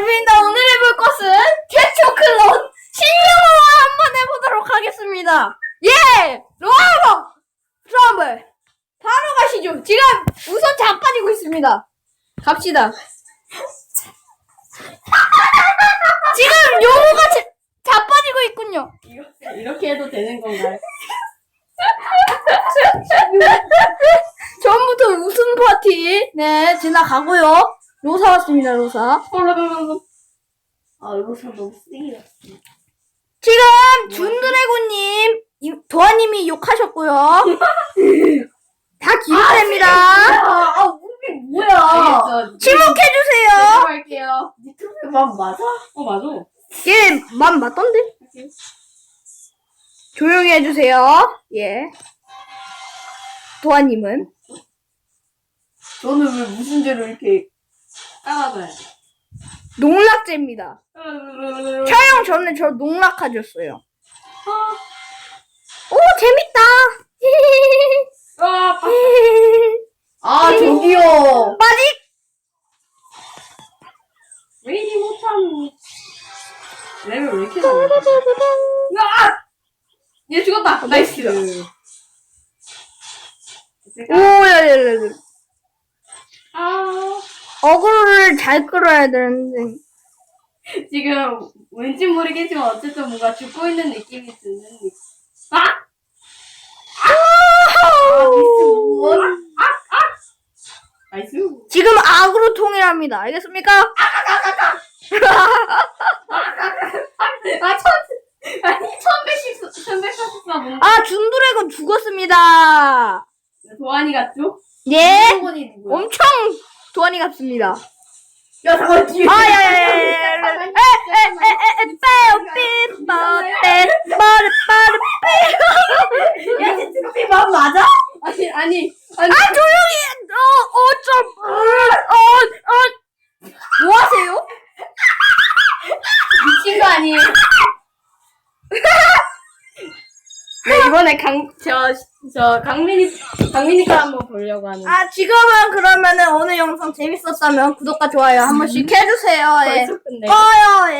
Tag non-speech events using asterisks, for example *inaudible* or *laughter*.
알겠습니다. 오늘 해볼 것은 최초 클론 신영호와 한번 해보도록 하겠습니다. 예! 로아로! 트럼블! 바로 가시죠. 지금 우선 자빠지고 있습니다. 갑시다. 지금 용호가 자, 자빠지고 있군요. 이렇게 해도 되는 건가요? *laughs* 처음부터 웃음 파티. 네, 지나가고요. 로사 왔습니다, 로사. 아, 참 너무 쓰기 같아. 지금 준드래곤님, 이- 도아님이 욕하셨고요. *laughs* 다 기록됩니다. 아, 아, 우리 뭐야? 침묵해주세요. 할게요. 니트로의 맘 맞아? 어, 맞아. 얘, 맘 맞던데? 조용히 해주세요. 예. 도아님은? 저는 왜 무슨 죄로 이렇게 까봐봐요? 농락죄입니다. 촬영 전에 저 농락하셨어요. 오, 재밌다. 아, *laughs* 아, 저기요. 빠직! 왜 이리 못함. 레벨 왜 이렇게 낮아? 아! 얘 죽었다. 나이스. 오, 야, 야, 야, 야. 아, 어그로를 잘 끌어야 되는데. 지금 왠지 모르겠지만 어쨌든 뭔가 죽고 있는 느낌이 드는 느낌. 아! 아, 미스 뭐? 아, 아! 나이스. 지금 악으로 통일합니다. 알겠습니까? 아, 천, 아니, 천백십, 천백사십사 뭔가. 아, 준드래곤 죽었습니다. 도안이 같죠? 예? 누구야? 엄청 도안이 같습니다. 야, 잠깐, 뒤에. 아, 야, 야, 야, 야, 야, 야. 에, 에, 에, 에, 빼요, 삐, 빠, 빼, 빠르, 빠르, 빼. 야, 진짜 맘 맞아? 아니, 아니, 아니. 아, 조용히 해. 어, 어, 어, 어. 뭐 하세요? 미친 거 아니에요? 네, 이번에 강, 저, 저, 강민이, 강민이 거 한번 보려고 하는데. 아, 지금은 그러면은 재밌었다면 구독과 좋아요 한 번씩 해주세요. 예. 벌써 끝내. 꺼요, 예.